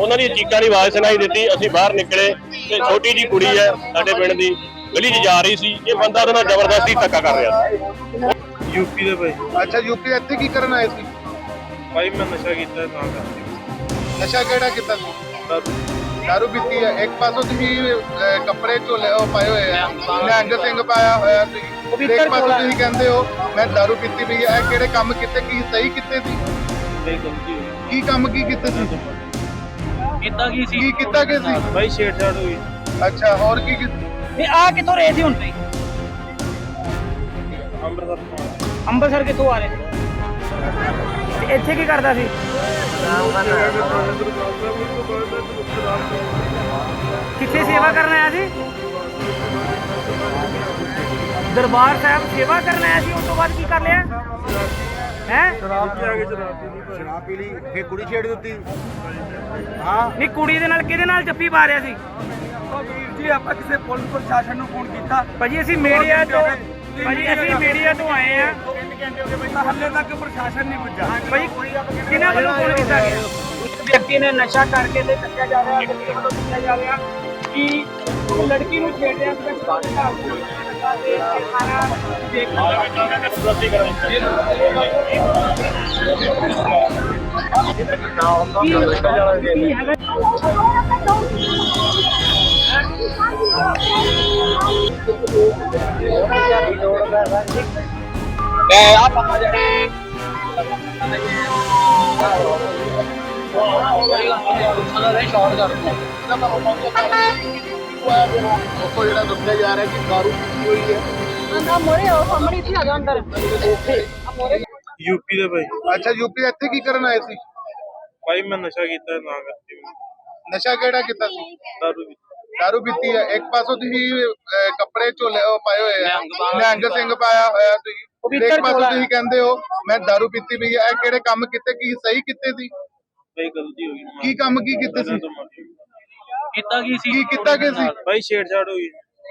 ਉਹਨਾਂ ਦੀ ਚੀਕਾਂ ਦੀ ਆਵਾਜ਼ ਸੁਣਾਈ ਦਿੱਤੀ ਅਸੀਂ ਬਾਹਰ ਨਿਕਲੇ ਤੇ ਛੋਟੀ ਜੀ ਕੁੜੀ ਹੈ ਸਾਡੇ ਪਿੰਡ ਦੀ ਗਲੀ 'ਚ ਜਾ ਰਹੀ ਸੀ ਇਹ ਬੰਦਾ ਉਹਦੇ ਨਾਲ ਜ਼ਬਰਦਸਤੀ ਧੱਕਾ ਕਰ ਰਿਹਾ ਸੀ। ਯੂਪੀ ਦੇ ਭਾਈ ਅੱਛਾ ਯੂਪੀ ਇੱਥੇ ਕੀ ਕਰਨ ਆਏ ਸੀ? ਭਾਈ ਮੈਂ ਨਸ਼ਾ ਕੀਤਾ ਤਾਂ ਕਰਕੇ। ਨਸ਼ਾ ਕਿਹੜਾ ਕੀਤਾ ਸੀ? ਦਾਰੂ। ਦਾਰੂ ਪੀਤੀ ਹੈ। ਇੱਕ ਪਾਸੋਂ ਤੁਸੀਂ ਕੱਪੜੇ ਝੋਲੇ ਉਹ ਪਾਏ ਹੋਏ ਆ। ਨਿਹੰਗ ਸਿੰਘ ਪਾਇਆ ਹੋਇਆ ਤੁਸੀਂ ਤੇ ਇੱਕ ਪਾਸੋਂ ਤੁਸੀਂ ਕਹਿੰਦੇ ਹੋ ਮੈਂ ਦਾਰੂ ਪੀਤੀ ਪਈ ਹੈ। ਇਹ ਕਿਹੜੇ ਕੰਮ ਕੀਤੇ? ਕੀ ਸਹੀ ਕੀਤੇ ਸੀ? ਕੀ ਕੰਮ ਕੀ ਕੀਤੇ ਸੀ? ਕਿੱਦਾਂ ਕੀ ਸੀ ਕੀ ਕੀਤਾ ਕਿ ਸੀ ਭਾਈ ਛੇੜਛਾੜ ਹੋਈ ਅੱਛਾ ਹੋਰ ਕੀ ਕੀਤਾ ਇਹ ਆ ਕਿੱਥੋਂ ਰਹੇ ਸੀ ਹੁਣ ਤੁਸੀਂ ਅੰਮ੍ਰਿਤਸਰ ਤੋਂ ਆਇਆ। ਅੰਮ੍ਰਿਤਸਰ ਕਿੱਥੋਂ ਆ ਰਹੇ ਸੀ ਤੇ ਇੱਥੇ ਕੀ ਕਰਦਾ ਸੀ ਕਿੱਥੇ ਸੇਵਾ ਕਰਨ ਆਇਆ ਸੀ ਦਰਬਾਰ ਸਾਹਿਬ ਸੇਵਾ ਕਰਨ ਆਇਆ ਸੀ ਉਸ ਤੋਂ ਬਾਅਦ ਕੀ ਕਰ ਲਿਆ ਹੈ? ਯੂਪੀ ਆ ਕੇ ਸ਼ਰਾਬ ਪੀ ਲਈ ਭਾਈ ਸ਼ਰਾਬ ਪੀ ਲਈ ਫੇਰ ਕੁੜੀ ਛੇੜ ਦਿੱਤੀ। ਹਾਂ। ਨਹੀਂ ਕੁੜੀ ਦੇ ਨਾਲ ਕਿਹਦੇ ਨਾਲ ਜੱਫੀ ਪਾ ਰਿਹਾ ਸੀ? ਵੀਰ ਜੀ ਆਪਾਂ ਕਿਸੇ ਪੁਲਿਸ ਪ੍ਰਸ਼ਾਸਨ ਨੂੰ ਫੋਨ ਕੀਤਾ। ਭਾਜੀ ਅਸੀਂ ਮੀਡੀਆ ਤੋਂ ਭਾਜੀ ਅਸੀਂ ਮੀਡੀਆ ਤੋਂ ਆਏ ਆ ਤਾਂ ਹੱਲੇ ਤੱਕ ਪ੍ਰਸ਼ਾਸਨ ਨਹੀਂ ਪੁੱਜਾ ਭਾਈ ਕਿਹਨਾਂ ਵੱਲੋਂ ਫੋਨ ਕੀਤਾ ਗਿਆ? ਇੱਕ ਵਿਅਕਤੀ ਨੇ ਨਸ਼ਾ ਕਰਕੇ ਤੇ ਦੱਸਿਆ ਜਾ ਰਿਹਾ ਵਿਅਕਤੀ ਵੱਲੋਂ ਦੱਸਿਆ ਜਾ ਰਿਹਾ ਕਿ ਲੜਕੀ ਨੂੰ ਛੇੜ ਰਿਹਾ ਸੀ ਤਾਂ ਘਰ ਦੇ ਨਸ਼ਾ ਦੇ ਕੇ ਸਾਰਾ ਦੇਖ ਉਹ ਜਿਹੜਾ ਦੱਸਿਆ ਜਾ ਰਿਹਾ ਕਿ ਦਾਰੂ ਪੀਤੀ ਹੋਈ ਹੈ। ਮੋਰੇ ਉਹ ਸਾਹਮਣੇ ਸੀ ਆ ਜਾ ਅੰਦਰ। ਯੂਪੀ ਦੇ ਭਾਈ। ਅੱਛਾ ਯੂਪੀ ਇੱਥੇ ਕੀ ਕਰਨ ਆਏ ਸੀ? ਭਾਈ ਮੈਂ ਨਸ਼ਾ ਕੀਤਾ ਤਾਂ ਕਰਕੇ ਨਸ਼ਾ ਕਿਹੜਾ ਕੀਤਾ ਸੀ? ਦਾਰੂ ਪੀਤੀ ਦਾਰੂ ਪੀਤੀ ਹੈ। ਇੱਕ ਪਾਸੋਂ ਤੁਸੀਂ ਅਹ, ਕੱਪੜੇ ਝੋਲੇ ਉਹ ਪਾਏ ਹੋਏ ਆ। ਨਿਹੰਗ ਸਿੰਘ ਪਾਇਆ ਹੋਇਆ ਤੁਸੀਂ। ਤੇ ਇੱਕ ਪਾਸੋਂ ਤੁਸੀਂ ਕਹਿੰਦੇ ਹੋ ਮੈਂ ਦਾਰੂ ਪੀਤੀ ਪਈ ਹੈ। ਇਹ ਕਿਹੜੇ ਕੰਮ ਕੀਤੇ? ਕੀ ਸਹੀ ਕੀਤੇ ਸੀ? ਭਾਈ ਗਲਤੀ ਹੋ ਗਈ। ਕੀ ਕੰਮ ਕੀ ਕੀਤੇ ਸੀ? ਕਿੱਦਾਂ ਕੀ ਸੀ? ਕੀ ਕੀਤਾ ਕਿ ਸੀ? ਭਾਈ ਛੇੜਛਾੜ ਹੋਈ।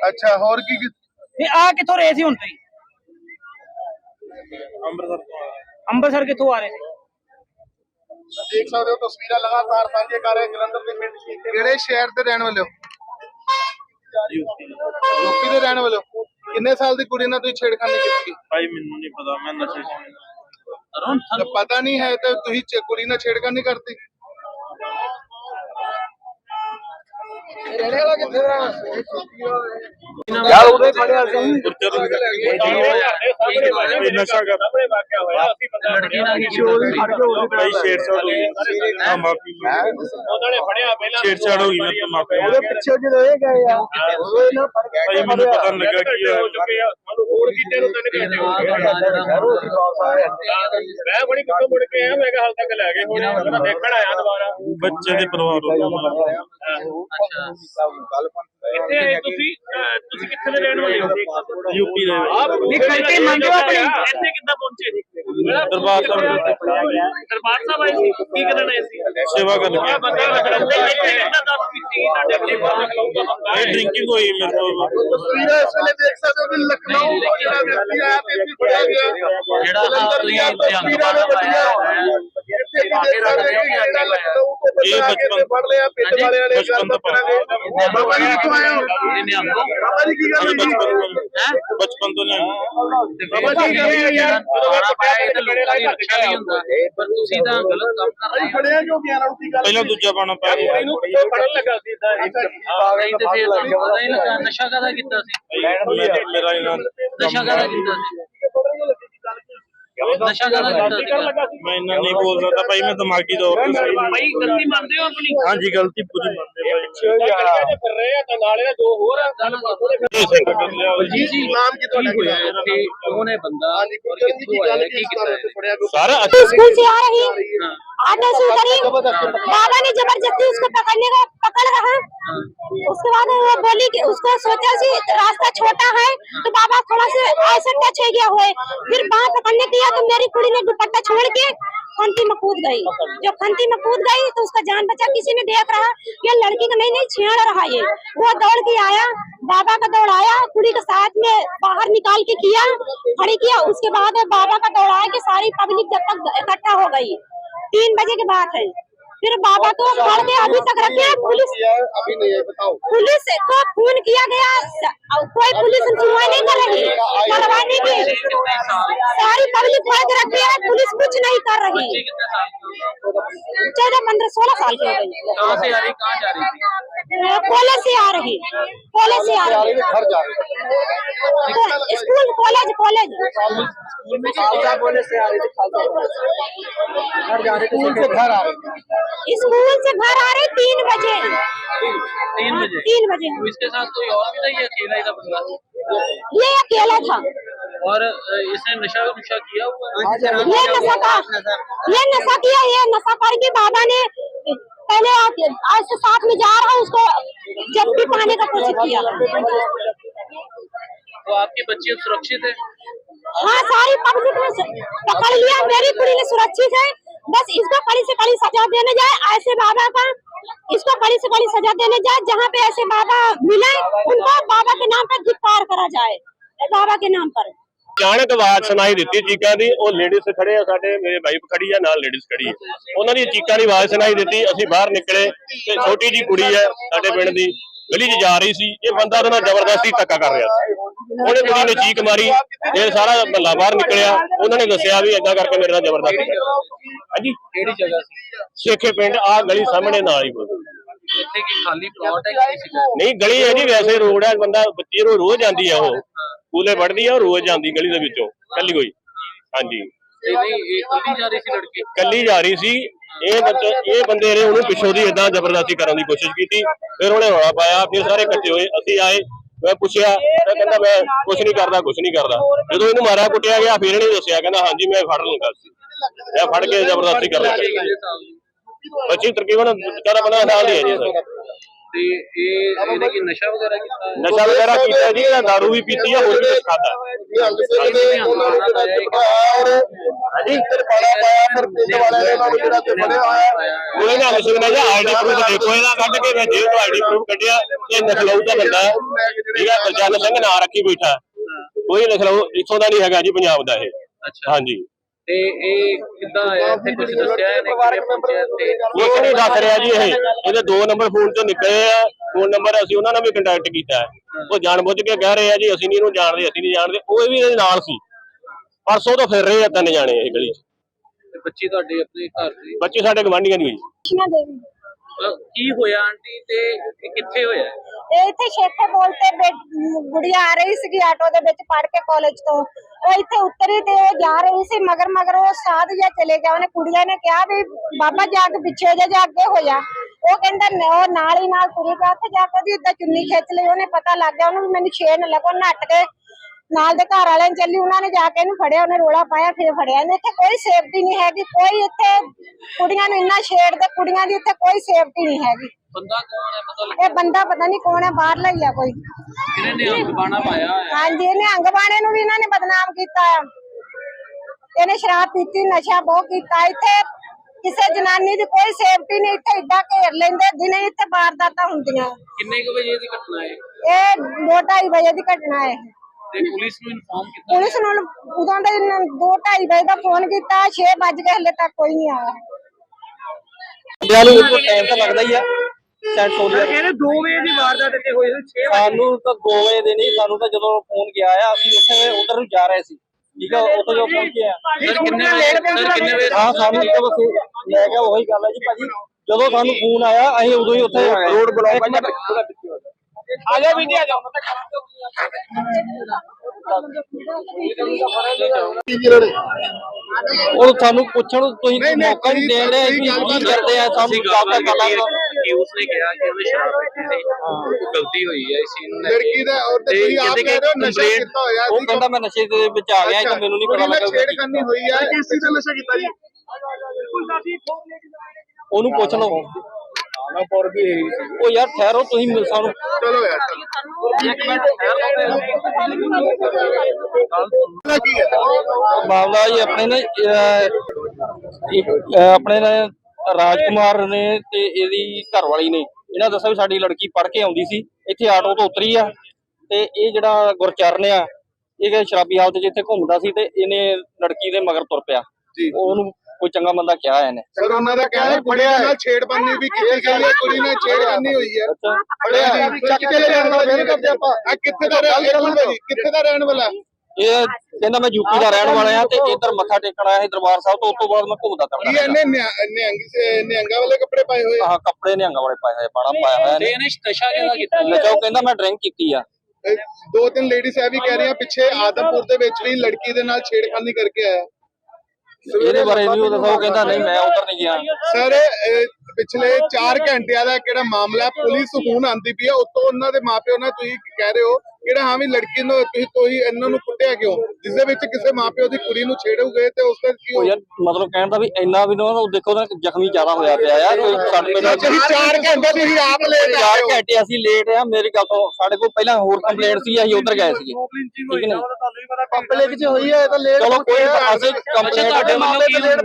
ਅੱਛਾ ਹੋਰ ਕੀ ਕੀ- ਇਹ ਆ ਕਿੱਥੋਂ ਰਹੇ ਸੀ ਹੁਣ ਤੁਸੀਂ? ਅੰਮ੍ਰਿਤਸਰ ਤੋਂ ਆਇਆ। ਅੰਮ੍ਰਿਤਸਰ ਕਿੱਥੋਂ ਆ ਰਹੇ ਸੀ? ਦੇਖ ਸਕਦੇ ਹੋ ਤਸਵੀਰਾਂ ਲਗਾਤਾਰ ਸਾਂਝੇ ਕਰ ਰਹੇ ਜਲੰਧਰ ਦੇ ਪਿੰਡ ਸੀ ਕਿਹੜੇ ਸ਼ਹਿਰ ਦੇ ਰਹਿਣ ਵਾਲੇ ਹੋ? ਯੂਪੀ ਦੇ ਰਹਿਣ ਵਾਲੇ ਹੋ। ਕਿੰਨੇ ਸਾਲ ਦੀ ਕੁੜੀ ਨਾਲ ਤੁਸੀਂ ਛੇੜਖਾਨੀ ਕੀਤੀ? ਭਾਈ ਮੈਨੂੰ ਨਹੀਂ ਪਤਾ ਮੈਂ ਨਸ਼ੇ ਚ ਤੇ ਪਤਾ ਨਹੀਂ ਹੈ ਤੇ ਤੁਸੀਂ ਚ- ਕੁੜੀ ਨਾਲ ਛੇੜਖਾਨੀ ਕਰਤੀ। ਰਹਿਣੇ ਵਾਲਾ ਕਿੱਥੇ ਦਾ ਯਾਰ ਉਹਦੇ ਖੜਿਆ ਸੀ। ਨਸ਼ਾ ਕਰ ਲੜਕੀ ਨਾਲ ਭਾਈ ਛੇੜਛਾੜ ਹੋਈ ਤਮਾਕੂ ਉਹਨਾਂ ਨੇ ਫੜਿਆ ਪਹਿਲਾਂ। ਛੇੜਛਾੜ ਹੋਈ ਮੈਂ ਤਮਾਕੂ ਉਹਦੇ ਪਿੱਛੇ ਜਦੋਂ ਇਹ ਗਏ ਆ ਉਹ ਇਹਨਾਂ ਫੜ ਕੇ ਭਾਈ ਮੈਨੂੰ ਪਤਾ ਨੀ ਲੱਗਾ ਕੀ ਹੋ ਹੈ ਚੁੱਕੇ ਆ। ਸਾਨੂੰ ਹੋਰ ਕੀਤੇ ਨੂੰ ਤਿੰਨ ਘੰਟੇ ਹੋ ਗਏ ਮੈਂ ਬੜੀ ਪਿੱਛੋਂ ਮੁੜ ਕੇ ਆਇਆ ਮੈਂ ਕਿਹਾ ਹਾਲ ਤੱਕ ਲੈ ਗਏ। ਹੁਣ ਮੈਂ ਦੇਖਣ ਆਇਆ ਦੁਬਾਰਾ। ਬੱਚੇ ਦੇ ਪਰਿਵਾਰ ਨੂੰ ਇੱਥੇ ਤੁਸੀਂ? ਤੁਸੀਂ ਕਿੱਥੇ ਦੇ ਰਹਿਣ ਵਾਲੇ ਹੋ? ਯੂਪੀ ਦੇ ਆਪ ਨਹੀਂ, ਗਲਤੀ ਮੰਨੋ ਆਪਣੀ। ਇੱਥੇ ਕਿੱਦਾਂ ਪਹੁੰਚੇ? ਜੀ ਦਰਬਾਰ ਸਾਹਿਬ ਦਰਬਾਰ ਸਾਹਿਬ ਆਏ ਸੀ ਕੀ ਕਰਨ ਆਏ ਸੀ ਸੇਵਾ ਕਰਨ ਆ ਬੰਦਾ ਲੱਗਦਾ ਤੇ ਇੱਥੇ ਕਿੱਦਾਂ ਦੱਸ ਪੀਤੀ ਤੁਹਾਡੇ ਆਪਣੇ ਬਾਹਰ ਖਾਊਗਾ ਇਹ ਡਰਿੰਕਿੰਗ ਹੋਈ ਮੇਰੇ ਕੋਲ ਤਸਵੀਰਾਂ ਇਸ ਵੇਲੇ ਦੇਖ ਸਕਦੇ ਹੋ ਕਿ ਲਖਨਊ ਤੋਂ ਜਿਹੜਾ ਵਿਅਕਤੀ ਆਇਆ ਤੇ ਇੱਥੇ ਫੜਿਆ ਗਿਆ ਜਿਹੜਾ ਜਲੰਧਰ ਦੀਆਂ ਤਸਵੀਰਾਂ ਨੇ ਵੱਡੀਆਂ ਇੱਥੇ ਵੀ ਦੇਖ ਸਕਦੇ ਹੋ ਕਿ ਜਿਹੜਾ ਲਖਨਊ ਤੋਂ ਬੰਦਾ ਇਹ ਆ ਕੇ ਬਚਪਨ- ਫੜ ਲਿਆ ਪਿੰਡ ਵਾਲਿਆਂ ਨੇ ਬਚਪਨ ਤੋਂ ਗੱਲਬਾਤ ਕਰਾਂਗੇ ਬਾਬਾ ਜੀ ਕਿੱਥੋਂ ਆਏ ਹੋ ਬਾਬਾ ਜੀ ਕੀ ਗੱਲ ਅਸੀਂ ਹੋਈ ਬਚਪਨ ਤੋਂ ਬਚਪਨ ਤੋਂ ਲੈ ਬਾਬਾ ਜੀ ਕੀ ਗੱਲ ਹੋਈ ਯਾਰ ਪਰ ਤੁਸੀਂ ਤਾਂ ਗਲਤ ਕੰਮ ਕਰ ਰਹੇ ਭਾਈ ਫੜਿਆ ਕਿਉਂ ਗਿਆ ਨਾਲ ਕੀ ਗੱਲ ਪਹਿਲਾਂ ਦੂਜਾ ਪਾਣਾ ਪੈ ਗਿਆ। ਇਹਨੂੰ ਕਿੱਥੋਂ ਫੜਨ ਲੱਗਾ ਸੀ ਇਦਾਂ ਨਹੀਂ ਤੇ ਫਿਰ ਤੁਹਾਨੂੰ ਪਤਾ ਹੀ ਲੱਗਾ ਨਸ਼ਾ ਕਾਹਦਾ ਕੀਤਾ ਸੀ? ਮੇਰਾ ਇਹਨਾਂ ਨਸ਼ਾ ਕਾਹਦਾ ਕੀਤਾ ਸੀ? ਨਸ਼ਾ ਕਾਹਦਾ ਕੀਤਾ ਸੀ? ਮੈਂ ਇੰਨਾ ਨਹੀਂ ਬੋਲ ਸਕਦਾ। ਭਾਈ ਮੈਂ ਦਿਮਾਗੀ ਤੌਰ ਤੇ ਭਾਈ ਗਲਤੀ ਮੰਨਦੇ ਹੋ ਆਪਣੀ? ਹਾਂਜੀ ਗਲਤੀ ਪੂਰੀ ਮੰਨਦੇ बाबा ने ज़बरदस्ती उसको पकड़ने का पकड़ रहा। उसके बाद वो बोली कि उसको सोचा सी रास्ता छोटा है तो बाबा थोड़ा सा ऐसा टच हो गया हुए फिर बाहर पकड़ने दिया तो मेरी कुड़ी ने दुपट्टा छोड़ के खंती में कूद गई। जब खंती में कूद गई तो उसका जान बचा, किसी ने देख रहा, ये लड़की का नहीं नहीं छेड़ रहा ये। वो दौड़ के आया, बाबा का दौड़ आया, कुड़ी के साथ में बाहर निकाल के किया, खड़ी किया। उसके बाद बाबा का दौड़ आया कि सारी पब्लिक जब तक इकट्ठा हो गई। तीन बजे की बात है। फिर बाबा को घर में अभी तक रखे हैं पुलिस अभी नहीं है बताओ। पुलिस को फ़ोन किया गया कोई पुलिस सुनवाई नहीं करेगी रही। नहीं की सारी पब्लिक भाग रखी है पुलिस कुछ नहीं कर रही। चौदह पंद्रह सोलह साल की हो गई कहाँ से आ रही कॉलेज से आ रही कॉलेज से आ रही घर जा रहे को- स्कूल कॉलेज कॉलेज से आ रही स्कूल से घर आ रहे स्कूल से घर आ रही तीन बजे। तीन बजे। तीन बजे। तो इसके साथ कोई और भी था या अकेला था बंदा? ये अकेला था। और इसने नशा नुशा किया हुआ ये नशा का ये नशा किया ये नशा करके बाबा ने पहले आज से साथ में जा रहा उसको जब भी पाने का कोशिश किया। तो आपके बच्चे अब सुरक्षित है? हाँ सारी पब्लिक ने पकड़ लिया मेरी कुड़ी ने सुरक्षित है। बस इसको कड़ी से कड़ी सजा देने जाए ऐसे बाबा का इसको कड़ी से कड़ी सजा देने जाए जहाँ पे ऐसे बाबा मिले उनको बाबा के नाम पर गिरफ़्तार करा जाए बाबा के नाम पर। ਅਚਾਨਕ ਆਵਾਜ਼ ਸੁਣਾਈ ਦਿੱਤੀ ਚੀਕਾਂ ਦੀ ਉਹ ਲੇਡੀਜ਼ ਖੜੇ ਆ ਸਾਡੇ ਮੇਰੇ ਵਾਈਫ ਖੜੀ ਆ ਨਾਲ ਲੇਡੀਜ਼ ਖੜੀ ਆ। ਉਹਨਾਂ ਦੀ ਚੀਕਾਂ ਦੀ ਆਵਾਜ਼ ਸੁਣਾਈ ਦਿੱਤੀ ਅਸੀਂ ਬਾਹਰ ਨਿਕਲੇ ਤੇ ਛੋਟੀ ਜੀ ਕੁੜੀ ਹੈ ਸਾਡੇ ਪਿੰਡ ਦੀ ਗਲੀ 'ਚ ਜਾ ਰਹੀ ਸੀ ਇਹ ਬੰਦਾ ਉਹਦੇ ਨਾਲ ਜ਼ਬਰਦਸਤੀ ਧੱਕਾ ਕਰ ਰਿਹਾ ਸੀ। ਉਹਨੇ ਕੁੜੀ ਨੇ ਚੀਕ ਮਾਰੀ ਇਹ ਸਾਰਾ ਮਹੱਲਾ ਬਾਹਰ ਨਿਕਲਿਆ ਉਹਨਾਂ ਨੇ ਦੱਸਿਆ ਵੀ ਏਦਾਂ ਕਰਕੇ ਮੇਰੇ ਨਾਲ ਜ਼ਬਰਦਸਤੀ ਕਰ ਹਾਂਜੀ? ਕਿਹੜੀ ਜਗ੍ਹਾ ਸੀ? ਸੇਖੇ ਪਿੰਡ ਆ ਗਲੀ ਸਾਹਮਣੇ ਨਾਲ ਹੀ ਕੋਈ ਇੱਥੇ ਕੀ ਖਾਲੀ ਪਲਾਟ ਹੈ ਕਿ ਨਹੀਂ ਗਲੀ ਹੈ ਜੀ ਵੈਸੇ ਰੋਡ ਹੈ ਬੰਦਾ ਬੱਚੀ ਰੋ ਰੋਜ਼ ਜਾਂਦੀ ਹੈ ਉਹ। ਸਕੂਲੇ ਪੜ੍ਹਦੀ ਉਹ ਰੋਜ਼ ਜਾਂਦੀ ਗਲੀ ਦੇ ਵਿੱਚੋਂ ਕੱਲੀ ਕੋਈ ਹਾਂਜੀ। ਨਹੀਂ ਕੱਲੀ ਜਾ ਰਹੀ ਸੀ ਲੜਕੀ? ਕੱਲੀ ਜਾ ਰਹੀ ਸੀ। ਇਹ ਬੱਚੇ ਇਹ ਬੰਦੇ ਨੇ ਉਹਨੂੰ ਪਿੱਛੋਂ ਦੀ ਇਦਾਂ ਜ਼ਬਰਦਸਤੀ ਕਰਨ ਦੀ ਕੋਸ਼ਿਸ਼ ਕੀਤੀ। ਫਿਰ ਉਹਨੇ ਰੌਲਾ ਪਾਇਆ ਫਿਰ ਸਾਰੇ ਇਕੱਠੇ ਹੋਏ। ਅਸੀਂ ਆਏ ਮੈਂ ਪੁੱਛਿਆ ਤਾਂ ਕਹਿੰਦਾ ਮੈਂ ਕੁਝ ਨਹੀਂ ਕਰਦਾ ਕੁਝ ਨਹੀਂ ਕਰਦਾ। ਜਦੋਂ ਇਹਨੂੰ ਮਾਰਿਆ ਕੁੱਟਿਆ ਗਿਆ ਫਿਰ ਇਹਨੇ ਦੱਸਿਆ ਕਹਿੰਦਾ ਹਾਂਜੀ ਮੈਂ ਫੜ ਲੂੰਗਾ ਸੀ। ਮੈਂ ਫੜ ਕੇ ਜ਼ਬਰਦਸਤੀ ਕਰ ਬੱਚੇ ਲਿਆ ਤਕਰੀਬਨ 14 15 ਸਾਲ ਦੀ ਹੈ ਜੀ। ਸਰ ਤੇ ਇਹ ਇਹਨੇ ਕੀ ਨਸ਼ਾ ਵਗੈਰਾ ਕੀਤਾ ਹੈ? ਨਸ਼ਾ ਵਗੈਰਾ ਕੀਤਾ ਜੀ ਇਹਦਾ ਦਾਰੂ ਵੀ ਪੀਤੀ ਹੈ ਹੋਰ ਵੀ ਕੁਝ ਖਾਦਾ ਨਿਹੰਗ ਸਿੰਘ ਦੇ ਉਹਨਾਂ ਨੂੰ ਜਿਹੜਾ ਚਿਪੜਾਇਆ ਔਰ ਹਾਂਜੀ। ਫਿਰ ਪਾਣਾ ਪਾਇਆ ਫਿਰ ਪਿੰਡ ਵਾਲਿਆਂ ਨੇ ਉਹਨਾਂ ਨੂੰ ਜਿਹੜਾ ਤੇ ਫੜਿਆ ਹੋਇਆ ਕੋਈ ਨਾ ਕਿਸੇ ਨੇ ਜਾਂ ਆਈਡੀ ਪ੍ਰੂਫ ਦੇਖੋ ਇਹਦਾ ਕੱਢ ਕੇ ਮੈਂ ਜੇਲ੍ਹ ਤੋਂ ਆਈਡੀ ਪ੍ਰੂਫ ਕੱਢਿਆ ਇਹ ਨਖਲਊ ਦਾ ਬੰਦਾ ਹੈ। ਠੀਕ ਹੈ ਬਲਚਰਨ ਸਿੰਘ ਨਾਂ ਰੱਖੀ ਬੈਠਾ ਕੋਈ ਨਖਲਊ ਇੱਥੋਂ ਦਾ ਨਹੀਂ ਹੈਗਾ ਜੀ ਪੰਜਾਬ ਦਾ ਇਹ। ਅੱਛਾ। ਹਾਂਜੀ। ਕੁਝ ਨਹੀਂ ਦੱਸ ਰਿਹਾ ਜੀ ਇਹ? ਇਹਦੇ ਦੋ ਨੰਬਰ ਫੋਨ ਚੋਂ ਨਿਕਲੇ ਆ ਫੋਨ ਨੰਬਰ ਅਸੀਂ ਉਹਨਾਂ ਨਾਲ ਵੀ ਕੰਟੈਕਟ ਕੀਤਾ ਉਹ ਜਾਣਬੁੱਝ ਕੇ ਕਹਿ ਰਹੇ ਆ ਜੀ ਅਸੀਂ ਨਹੀਂ ਇਹਨੂੰ ਜਾਣਦੇ ਅਸੀਂ ਨਹੀਂ ਜਾਣਦੇ। ਉਹ ਵੀ ਇਹਦੇ ਨਾਲ ਸੀ। ਪਰਸੋਂ ਤੋਂ ਫਿਰ ਰਹੇ ਆ ਤਿੰਨ ਜਾਣੇ ਇਹ ਗਲੀ ਬੱਚੀ ਸਾਡੇ ਗਵਾਂਢੀਆਂ ਦੀ ਹੋਈ ਕੀ ਹੋਇਆ ਆਂਟੀ ਤੇ ਕਿੱਥੇ ਹੋਇਆ? ਇਹ ਇੱਥੇ ਸ਼ੇਖੇ ਬੋਲਤੇ ਗੁੜੀਆ ਆ ਰਹੀ ਸੀਗੀ ਆਟੋ ਦੇ ਵਿੱਚ ਪੜ ਕੇ ਕਾਲਜ ਤੋਂ। ਉਹ ਇੱਥੇ ਉਤਰੀ ਤੇ ਉਹ ਜਾ ਰਹੀ ਸੀ, ਮਗਰ ਮਗਰ ਉਹ ਸਾਧ ਜਿਹਾ ਚਲੇ ਗਿਆ। ਉਹਨੇ ਕੁੜੀਆਂ ਨੇ ਕਿਹਾ ਵੀ, ਬਾਬਾ, ਜਾ ਕੇ ਪਿੱਛੇ ਹੋ ਜਾ, ਜਾਂ ਅੱਗੇ ਉਹ ਕਹਿੰਦਾ ਉਹ ਨਾਲ ਹੀ ਨਾਲ ਤੁਰੀ ਗਿਆ ਉੱਥੇ ਜਾ ਕੇ ਉਹਦੀ ਏਦਾਂ ਚੁੰਨੀ ਖਿੱਚ ਲਈ, ਉਹਨੇ ਪਤਾ ਲੱਗ ਗਿਆ ਉਹਨੂੰ ਵੀ ਮੈਨੂੰ ਛੇੜ ਨਾ ਲੱਗੋ ਨੱਟ ਕੇ ਨਾਲ ਦੇ ਘਰ ਵਾਲਿਆਂ ਨੇ ਚੱਲੀ, ਉਹਨਾਂ ਨੇ ਜਾ ਕੇ ਇਹਨੂੰ ਫੜਿਆ, ਉਹਨੇ ਰੋਲਾ ਪਾਇਆ, ਫਿਰ ਫੜਿਆ। ਇਹਨੇ ਇੱਥੇ ਕੋਈ ਸੇਫਟੀ ਨਹੀਂ ਹੈਗੀ, ਕੋਈ ਇੱਥੇ ਕੁੜੀਆਂ ਨੂੰ ਇੰਨਾ ਛੇੜਦੇ, ਕੁੜੀਆਂ ਦੀ ਇੱਥੇ ਕੋਈ ਸੇਫਟੀ ਨਹੀਂ ਹੈਗੀ। ਬੰਦਾ ਕੌਣ ਹੈ? ਪਤਾ ਇਹ ਬੰਦਾ ਪਤਾ ਨਹੀਂ ਕੌਣ ਹੈ ਬਾਹਰਲਾ ਹੀ ਆ ਕੋਈ। ਕਿਹਨੇ ਨੇ ਅੰਗ ਬਾਣਾ ਪਾਇਆ ਹੋਇਆ? ਹਾਂਜੀ ਇਹਨੇ ਅੰਗਬਾਣੇ ਨੂੰ ਵੀ ਇਹਨਾਂ ਨੇ ਬਦਨਾਮ ਕੀਤਾ ਆ। ਇਹਨੇ ਸ਼ਰਾਬ ਪੀਤੀ ਨਸ਼ਾ ਬਹੁਤ ਕੀਤਾ। ਇੱਥੇ ਕਿਸੇ ਜਨਾਨੀ ਦੀ ਕੋਈ ਸੇਫਟੀ ਨਹੀਂ ਇੱਥੇ ਇੱਦਾਂ ਘੇਰ ਲੈਂਦੇ ਦਿਨੇ ਇੱਥੇ ਵਾਰਦਾਤਾਂ ਹੁੰਦੀਆਂ। ਕਿੰਨੇ ਕੁ ਵਜੇ ਦੀ ਘਟਨਾ ਹੈ? ਇਹ ਦੋ ਢਾਈ ਵਜੇ ਦੀ ਘਟਨਾ ਹੈ। ਤੇ ਪੁਲਿਸ ਨੂੰ ਇਨਫਾਰਮ ਕੀਤਾ ਪੁਲਿਸ ਨੂੰ ਉਦੋਂ ਦੇ ਇਹਨਾਂ ਦੋ ਢਾਈ ਵਜੇ ਦਾ ਫੋਨ ਕੀਤਾ 6 ਵਜ ਹਲੇ ਤੱਕ ਕੋਈ ਨਹੀਂ ਆਇਆ। ਬੰਦਿਆਂ ਨੂੰ ਟਾਈਮ ਤਾਂ ਲੱਗਦਾ ਹੀ ਆ। ਸੈਟ ਹੋ ਗਿਆ। ਕਹਿੰਦੇ 2 ਵਜੇ ਦੀ ਵਾਰਦਾਤ ਇੱਥੇ ਹੋਈ ਸੀ 6 ਸਾਨੂੰ ਤਾਂ 2 ਵਜੇ ਦੇ ਨਹੀਂ ਸਾਨੂੰ ਤਾਂ ਜਦੋਂ ਫੋਨ ਗਿਆ ਆ ਅਸੀਂ ਉੱਥੇ ਉਧਰ ਨੂੰ ਜਾ ਰਹੇ ਸੀ। ਠੀਕ ਆ ਉੱਥੇ ਜਦੋਂ ਪਹੁੰਚੇ ਆ। ਸਰ ਕਿੰਨੇ ਵਜੇ ਸਰ ਕਿੰਨੇ ਵਜੇ ਹਾਂ ਸਾਨੂੰ ਤਾਂ ਬਸ ਮੈਂ ਕਿਹਾ ਉਹੀ ਗੱਲ ਹੈ ਜੀ ਭਾਜੀ। ਜਦੋਂ ਸਾਨੂੰ ਫੋਨ ਆਇਆ ਅਸੀਂ ਉਦੋਂ ਹੀ ਉੱਥੇ ਰੋਡ ਬਲੌਕ ਆ ਜਾ ਵੀਡੀਓ ਆ ਜਾ ਉਹ ਸਾਨੂੰ ਪੁੱਛਣ ਤੁਸੀਂ ਮੌਕਾ ਨਹੀਂ ਤੁਸੀਂ ਦੇਣ ਰਹੇ ਕਿ ਕਰਦੇ ਆ ਸਾਨੂੰ ਗੱਲ ਕਰਾਂਗੇ ਕਿ ਉਸਨੇ ਕਿਹਾ ਕਿ ਉਹਨੇ ਸ਼ਰਾਬ ਪੀਤੀ ਸੀ। ਉਹ ਗਲਤੀ ਹੋਈ ਹੈ ਇਸ ਚੀਜ਼ ਨੂੰ ਲੈ ਲੜਕੀ ਦਾ ਔਰ ਤੇ ਤੁਸੀਂ ਆਪ ਕਹਿੰਦੇ ਕਹਿ ਰਹੇ ਹੋ ਨਸ਼ਾ ਕੀਤਾ ਹੋਇਆ ਉਹ ਕਹਿੰਦਾ ਮੈਂ ਨਸ਼ੇ ਦੇ ਵਿੱਚ ਆ ਗਿਆ ਇਹ ਤਾਂ ਮੈਨੂੰ ਨਹੀਂ ਪਤਾ ਲੱਗਾ ਛੇੜ ਕਰਨੀ ਹੋਈ ਹੈ ਕਿਸ ਦਾ ਨਸ਼ਾ ਕੀਤਾ ਜੀ। ਉਹਨੂੰ ਪੁੱਛ ਲਓ। ਉਹ ਯਾਰ ਠਹਿਰੋ ਤੁਸੀਂ ਮਿਲ- ਸਾਨੂੰ ਚਲੋ ਯਾਰ ਚਲੋ। ਕੀ ਹੈ ਮਾਮਲਾ ਜੀ ਆਪਣੇ ਨੇ ਅਹ, ਇੱਕ, ਅਹ, ਆਪਣੇ ਨੇ ਰਾਜਕੁਮਾਰ ਨੇ ਤੇ ਇਹਦੀ ਘਰਵਾਲੀ ਨੇ ਇਹਨਾਂ ਦੱਸਿਆ ਵੀ ਸਾਡੀ ਲੜਕੀ ਪੜ ਕੇ ਆਉਂਦੀ ਸੀ ਇੱਥੇ ਆਟੋ ਤੋਂ ਉਤਰੀ ਆ ਤੇ ਇਹ ਜਿਹੜਾ ਗੁਰਚਰਨ ਆ ਇਹ ਕਿ ਸ਼ਰਾਬੀ ਹਾਲਤ 'ਚ ਇੱਥੇ ਘੁੰਮਦਾ ਸੀ ਤੇ ਇਹਨੇ ਲੜਕੀ ਦੇ ਮਗਰ ਤੁਰ ਪਿਆ। ਉਹਨੂੰ ਕੋਈ ਚੰਗਾ ਬੰਦਾ ਕਿਹਾ ਇਹਨੇ ਸਰ ਉਹਨਾਂ ਦਾ ਕਹਿਣਾ ਹੈ ਕੁੜੀ ਨਾਲ ਛੇੜਬੰਦੀ ਵੀ ਕੀਤੀ ਗਈ ਹੈ ਕੁੜੀ ਨਾਲ ਛੇੜਖਾਨੀ ਹੋਈ ਹੈ ਫੜਿਆ ਚੱਕ ਕੇ ਲੈਣ ਵਾਲਾ ਫੇਰ ਕਰਦੇ ਆਪਾਂ ਆ ਕਿੱਥੇ ਦਾ ਰਹਿਣ ਵਾਲਾ ਜੀ ਕਿੱਥੇ ਦਾ ਰਹਿਣ ਵਾਲਾ ਇਹ ਕਹਿੰਦਾ ਮੈਂ ਯੂਪੀ ਦਾ ਰਹਿਣ ਵਾਲਾ ਆ ਤੇ ਇੱਧਰ ਮੱਥਾ ਟੇਕਣ ਆਇਆ ਸੀ ਦਰਬਾਰ ਸਾਹਿਬ ਤੋਂ ਉਸ ਤੋਂ ਬਾਅਦ ਮੈਂ ਘੁੰਮਦਾ ਕੀ ਕਰਦਾ ਇਹਨੇ ਨਿਹੰਗ ਨਿਹੰਗਾ ਵਾਲੇ ਕੱਪੜੇ ਪਾਏ ਹੋਏ ਆ? ਆਹ ਕੱਪੜੇ ਨਿਹੰਗਾਂ ਵਾਲੇ ਪਾਏ ਹੋਏ ਬਾਣਾ ਪਾਇਆ ਹੋਇਆ ਨੇ ਇਹਨੇ ਨਸ਼ਾ ਕਿਹਦਾ ਕੀਤਾ? ਨਚਾ ਉਹ ਕਹਿੰਦਾ ਮੈਂ ਡਰਿੰਕ ਕੀਤੀ ਆ। ਇਹ ਦੋ ਤਿੰਨ ਲੇਡੀਜ਼ ਇਹ ਵੀ ਕਹਿ ਰਹੀਆਂ ਪਿੱਛੇ ਆਦਮਪੁਰ ਦੇ ਵਿੱਚ ਵੀ ਲੜਕੀ ਦੇ ਨਾਲ ਛੇੜਖਾਨੀ ਕਰਕੇ ਆਇਆ। ਇਹਦੇ ਬਾਰੇ ਵੀ ਉਹ ਦੱਸੋ ਕਹਿੰਦਾ ਨਹੀਂ ਮੈਂ ਉਧਰ ਨਹੀਂ ਗਿਆ। ਸਰ ਇਹ ਪਿਛਲੇ 4 ਘੰਟਿਆਂ ਦਾ ਕਿਹੜਾ ਮਾਮਲਾ ਹੈ, ਪੁਲਿਸ ਹੁਣ ਆਂਦੀ ਪਈ ਹੈ ਉਤੋਂ ਉਹਨਾਂ ਦੇ ਮਾਪਿਓ ਨਾਲ ਤੁਸੀਂ ਕਹਿ ਰਹੇ ਹੋ ਕਿਹੜਾ ਹਾਂ ਵੀ ਲੜਕੀ ਨੂੰ ਤੁਸੀਂ ਕੋਈ ਇਹਨਾਂ ਨੂੰ ਕੁੱਟਿਆ ਕਿਉਂ? ਜਿਸ ਦੇ ਵਿੱਚ ਕਿਸੇ ਮਾਪਿਓ ਦੀ ਕੁੜੀ ਨੂੰ ਛੇੜੋਗੇ ਤੇ ਉਸ ਦਾ ਕੀ ਉਹ ਯਾਰ ਮਤਲਬ ਕਹਿਣ ਦਾ ਵੀ ਇੰਨਾ ਵੀ ਨਾ ਉਹ ਦੇਖੋ ਨਾ ਜ਼ਖਮੀ ਜ਼ਿਆਦਾ ਹੋਇਆ ਪਿਆ ਆ ਕੋਈ ਸੱਟ ਪੇਟ ਤੁਸੀਂ 4 ਘੰਟੇ ਤੁਸੀਂ ਆਪ ਲੇਟ ਆਏ ਚਾਰ ਹੋ। ਘੰਟੇ ਅਸੀਂ ਲੇਟ ਆ ਮੇਰੀ ਗੱਲ ਤੋਂ ਸਾਡੇ ਕੋਲ ਪਹਿਲਾਂ ਹੋਰ ਕੰਪਲੇਂਟ ਸੀ ਅਸੀਂ ਉਧਰ ਗਏ ਸੀਗੇ। ਠੀਕ ਹੈ ਨਾ? ਪਬਲਿਕ 'ਚ ਹੋਈ ਹੈ ਤਾਂ ਲੇਟ ਚਲੋ ਕੋਈ ਅਸੀਂ ਕੰਪਲੇਂਟ ਤੁਹਾਡੇ ਵੱਲੋਂ ਕੀ ਹੈ?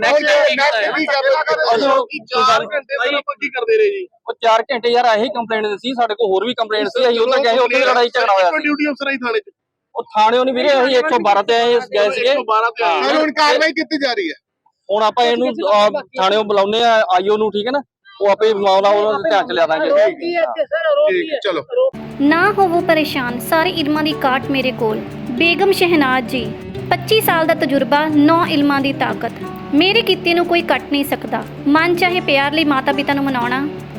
ਕੀ ਕਰਦੇ ਰਹੇ ਜੀ? ਉਹ 4 ਘੰਟੇ ਯਾਰ ਇਹੀ ਕੰਪਲੇਂਟ ਸੀ ਸਾਡੇ ਕੋਲ ਹੋਰ ਵੀ ਕੰਪਲੇਂਟ ਸੀ ਅਸੀਂ ਉਧਰ ਗਏ ਉੱਥੇ ਲੜਾਈ ਝਗੜਾ ਹੋਇਆ ਡਿਊਟੀ ਅਫਸਰ ਹੀ ਥਾਣੇ 'ਚ? ਉਹ ਥਾਣਿਓਂ ਨਹੀਂ ਵੀਰੇ ਅਸੀਂ 112 ਤੇ ਆਏ ਗਏ ਸੀਗੇ। ਹੁਣ ਕਾਰਵਾਈ ਕੀਤੀ ਜਾ ਰਹੀ ਹੈ। ਹੁਣ ਆਪਾਂ ਇਹਨੂੰ ਥਾਣਿਓਂ ਬੁਲਾਉਨੇ ਆ ਆਈਓ ਨੂੰ ਠੀਕ ਹੈ ਨਾ? ਉਹ ਆਪੇ ਮਾਮਲਾ ਉਹਨਾਂ ਦੇ ਧਿਆਨ ਚ ਲਿਆ ਦਾਂਗੇ। ਠੀਕ ਹੈ, ਚਲੋ। ਨਾ ਹੋਵੋ ਪਰੇਸ਼ਾਨ ਸਾਰੇ ਇਲਮਾਂ ਦੀ ਕਾਟ ਮੇਰੇ ਕੋਲ। ਬੇਗਮ ਸ਼ਹਿਨਾਜ਼ ਜੀ 25 ਸਾਲ ਦਾ ਤਜਰਬਾ 9 ਇਲਮਾਂ ਦੀ ਤਾਕਤ। ਮੇਰੇ ਕੀਤੇ ਨੂੰ ਕੋਈ ਕੱਟ ਨਹੀਂ ਸਕਦਾ। ਮਨ ਚਾਹੇ ਪਿਆਰ ਲਈ ਮਾਤਾ ਪਿਤਾ ਨੂੰ ਮਨਾਉਣਾ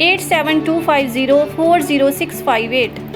8725040658